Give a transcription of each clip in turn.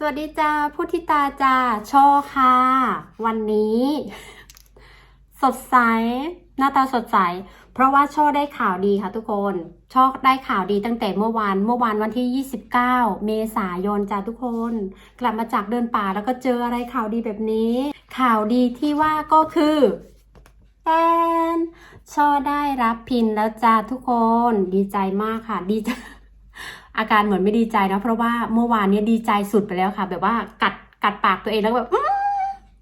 สวัสดีจ้าพุทธิตาจ้าโชค่ะ วันนี้ สดใส หน้าตาสดใส เพราะว่าโชได้ข่าวดีค่ะทุกคนโชได้ข่าวดีตั้งแต่เมื่อวานเมื่อวานวันที่ 29 เมษายนจ้าทุกคน กลับมาจากเดินป่าแล้วก็เจออะไรข่าวดีแบบนี้ ข่าวดีที่ว่าก็คือแอนโชได้รับพินแล้วจ้าทุกคน ดีใจมากค่ะ ดีใจ อาการเหมือนไม่ดีใจนะเพราะว่าเมื่อวานเนี้ยดีใจสุดไปแล้วค่ะ แบบว่ากัดกัดปากตัวเองแล้วแบบ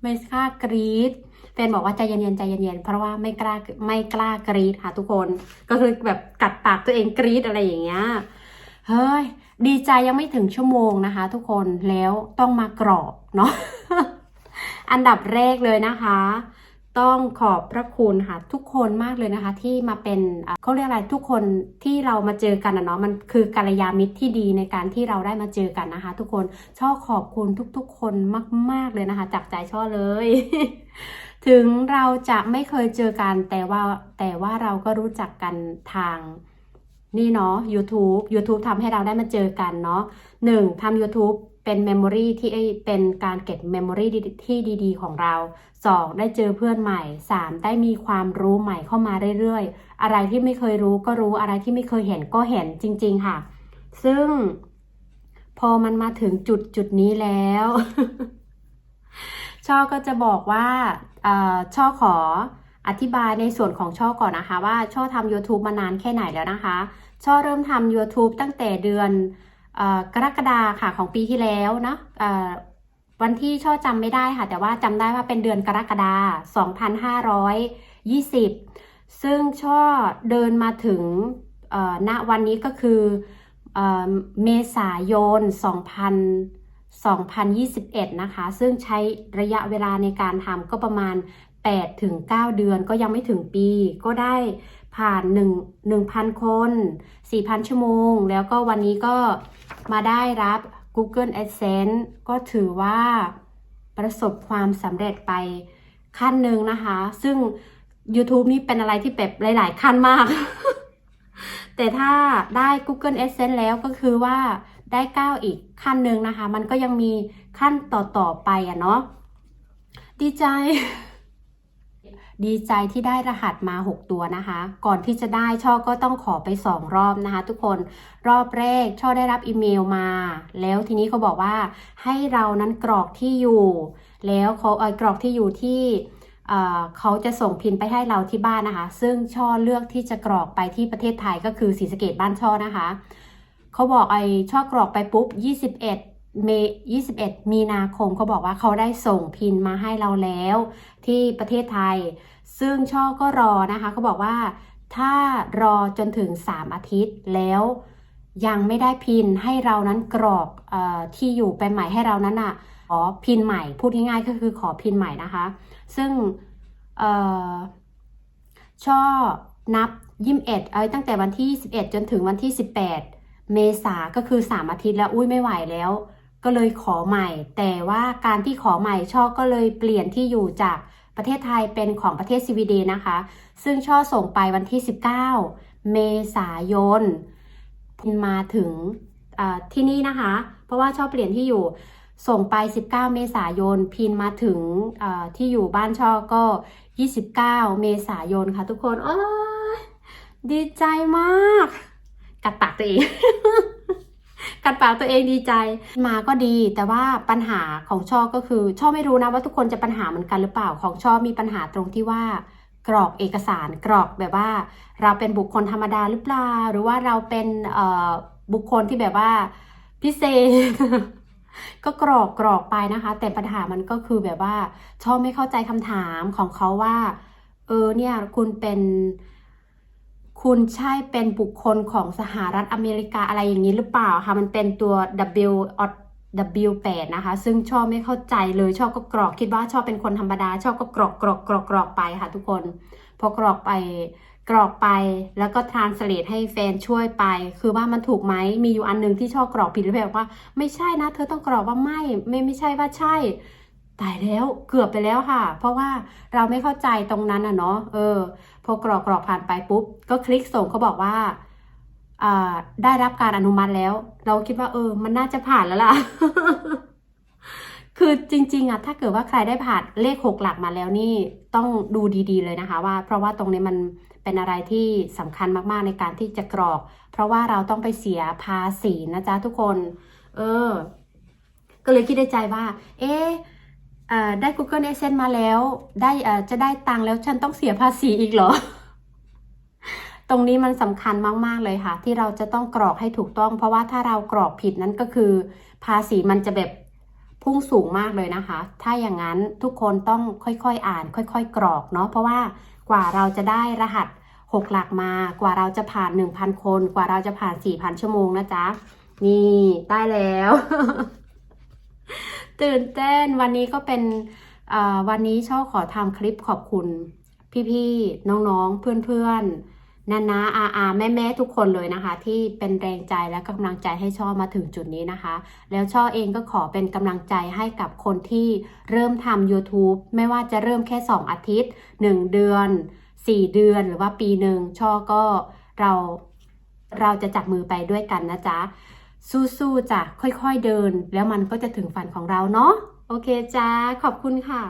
ไม่กล้ากรีดแฟนบอกว่าใจเย็นๆใจเย็นๆเพราะว่าไม่กล้าไม่กล้ากรีดค่ะทุกคน ก็คือแบบกัดปากตัวเองกรีดอะไรอย่างเงี้ยเฮ้ยดีใจยังไม่ถึงชั่วโมงนะคะ ทุกคนแล้วต้องมากรอบเนาะอันดับแรกเลยนะคะ ต้องขอบพระคุณค่ะทุกคนมากเลยนะคะ ที่มาเป็นเขาเรียกอะไรทุกคนที่เรามาเจอกันนะเนาะมันคือกัลยาณมิตรที่ดีในการที่เราได้มาเจอกันนะคะ ทุกคนช่อขอบคุณทุก ๆ คนมาก ๆเลยนะคะ จากใจช่อเลย ถึงเราจะไม่เคยเจอกันแต่ว่าแต่ว่าเราก็รู้จักกันทางนี่เนาะ YouTube YouTube ทำให้เราได้มาเจอกันเนาะหนึ่งทำ YouTube เป็นเมมโมรีที่เป็นการเก็บเมมโมรีที่ดีๆ ของเรา 2. ได้เจอเพื่อนใหม่ 3. ได้มีความรู้ใหม่เข้ามาเรื่อยๆ อะไรที่ไม่เคยรู้ก็รู้อะไรที่ไม่เคยเห็นก็เห็นจริง ๆ ค่ะ ซึ่ง พอมันมาถึงจุดจุดนี้แล้ว ช่อก็จะบอกว่าเอ่อช่อขออธิบายในส่วนของช่อก่อนนะคะ ว่าช่อทำ YouTube มานานแค่ไหนแล้วนะคะ ช่อเริ่มทำ YouTube ตั้งแต่เดือน กรกฎาค่ะของปีที่แล้วนะวันที่ช่อจำไม่ได้ค่ะ แต่ว่าจำได้ว่าเป็นเดือนกรกฎาคม2520 ซึ่งช่อเดินมาถึงณวันนี้ก็คือเอ่อเมษายน 2000 2021 นะคะ ซึ่งใช้ระยะเวลาในการทำก็ประมาณ8ถึง9เดือนก็ยังไม่ถึงปี ก็ได้ ผ่าน1 1,000 คน 4,000 ชั่วโมง แล้วก็วันนี้ก็มาได้รับ Google AdSense ก็ถือว่าประสบความสำเร็จไปขั้นหนึ่งนะคะ ซึ่ง YouTube นี่เป็นอะไรที่แบบหลาย ๆ ขั้นมาก แต่ถ้าได้ Google AdSense แล้วก็คือว่าได้ก้าวอีกขั้นหนึ่งนะคะ มันก็ยังมีขั้นต่อ ๆ ไปอะเนาะดีใจ ดีใจที่ได้รหัสมา 6 ตัวนะคะ ก่อนที่จะได้ช่อก็ต้องขอไป 2 รอบนะคะ ทุกคนรอบแรกช่อได้รับอีเมลมา แล้วทีนี้เขาบอกว่าให้เรานั้นกรอกที่อยู่ แล้วเขาเออกรอกที่อยู่ที่เขาจะส่งพินไปให้เราที่บ้านนะคะ ซึ่งช่อเลือกที่จะกรอกไปที่ประเทศไทยก็คือศรีสะเกดบ้านช่อนะคะเขาบอกไอ้ช่อกรอกไปปุ๊บ 21 เมย์21 มีนาคมเขาบอกว่าเขาได้ส่งพินมาให้เราแล้ว ที่ประเทศไทย ซึ่งช่อก็รอนะคะเขาบอกว่า ถ้ารอจนถึง 3 อาทิตย์แล้วยังไม่ได้พินให้เรานั้นกรอกอที่อยู่ไปใหม่ให้เรานั้นอะขอพินใหม่พูดง่ายๆก็คือขอพินใหม่นะคะ ซึ่งอช่อนับยิมเอ็ดเอ้ยตั้งแต่วันที่21จนถึงวันที่18เมษาก็คือ3อาทิตย์แล้วอุ้ยไม่ไหวแล้ว ก็เลยขอใหม่ แต่ว่าการที่ขอใหม่ช่อก็เลยเปลี่ยนที่อยู่จากประเทศไทยเป็นของประเทศสวีเดนนะคะ ซึ่งช่อส่งไปวันที่ 19 เมษายนมาถึงที่นี่นะคะ เพราะว่าช่อเปลี่ยนที่อยู่ส่งไป 19 เมษายน พินมาถึงที่อยู่บ้านช่อก็ 29 เมษายนค่ะทุกคน โอ้ดีใจมาก กัดปากตัวเอง กัดปากตัวเองดีใจ มาก็ดี แต่ว่าปัญหาของช่อก็คือ ช่อไม่รู้นะว่าทุกคนจะปัญหาเหมือนกันหรือเปล่าของช่อมีปัญหาตรงที่ว่ากรอกเอกสารกรอกแบบว่า เราเป็นบุคคลธรรมดาหรือเปล่า หรือว่าเราเป็นบุคคลที่แบบว่าพิเศษ ก็กรอกกรอกไปนะคะ แต่ปัญหามันก็คือแบบว่าช่อไม่เข้าใจคำถามของเขาว่า เออเนี่ยคุณเป็น คุณใช่เป็นบุคคลของสหรัฐอเมริกาอะไรอย่างนี้หรือเปล่าคะมันเป็นตัว W W8 นะคะ ซึ่งชอบไม่เข้าใจเลยชอบก็กรอกคิดว่าชอบเป็นคนธรรมดา ชอบก็กรอกกรอกกรอกกรอกไปค่ะทุกคน พอกรอกไปกรอกไปแล้วก็ทรานสเลทให้แฟนช่วยไป คือว่ามันถูกไหมมีอยู่อันหนึงที่ชอบกรอกผิดหรือเปล่าบว่า ไม่ใช่นะ เธอต้องกรอกว่าไม่ไม่ไม่ใช่ว่าใช่ ตายแล้วเกือบไปแล้วค่ะ เพราะว่าเราไม่เข้าใจตรงนั้นอะเนาะเออ พอกรอกกรอกผ่านไปปุ๊บ ก็คลิกส่งเขาบอกว่าได้รับการอนุมัติแล้ว เราคิดว่า เออ มันน่าจะผ่านแล้วล่ะ คือจริง ๆอะถ้าเกิดว่าใครได้ผ่านเลขหกหลักมาแล้วนี่ต้องดูดีๆ เลยนะคะ ว่า เพราะว่าตรงนี้มันเป็นอะไรที่สำคัญมากๆในการที่จะกรอก เพราะว่าเราต้องไปเสียภาษีนะจ๊ะทุกคน เออ ก็เลยคิดในใจว่า เอ๊ะ ได้ Google Adsense มาแล้ว ได้จะได้ตังค์แล้วฉันต้องเสียภาษีอีกเหรอ ตรงนี้มันสำคัญมากๆเลยค่ะ ที่เราจะต้องกรอกให้ถูกต้อง เพราะว่าถ้าเรากรอกผิดนั้นก็คือ ภาษีมันจะแบบพุ่งสูงมากเลยนะคะ ถ้าอย่างนั้นทุกคนต้องค่อยๆอ่าน ค่อย ๆ กรอกเนาะเพราะว่ากว่าเราจะได้รหัส 6 หลักมากว่าเราจะผ่าน 1,000 คน กว่าเราจะผ่าน 4,000 ชั่วโมงนะจ๊ะ นี่ได้แล้ว ตื่นเต้นวันนี้ก็เป็นวันนี้ช่อขอทำคลิปขอบคุณพี่ๆน้องๆ เพื่อนๆนานาอาอาแม่แม่ๆทุกคนเลยนะคะ ที่เป็นแรงใจและกำลังใจให้ช่อมาถึงจุดนี้นะคะ แล้วช่อเองก็ขอเป็นกำลังใจให้กับคนที่เริ่มทำ YouTube ไม่ว่าจะเริ่มแค่ 2 อาทิตย์ 1 เดือน 4 เดือนหรือว่าปีหนึ่งช่อก็เราเราจะจับมือไปด้วยกันนะจ๊ะ สู้ๆจ้ะค่อยๆเดิน แล้วมันก็จะถึงฝันของเราเนาะโอเคจ้าขอบคุณค่ะ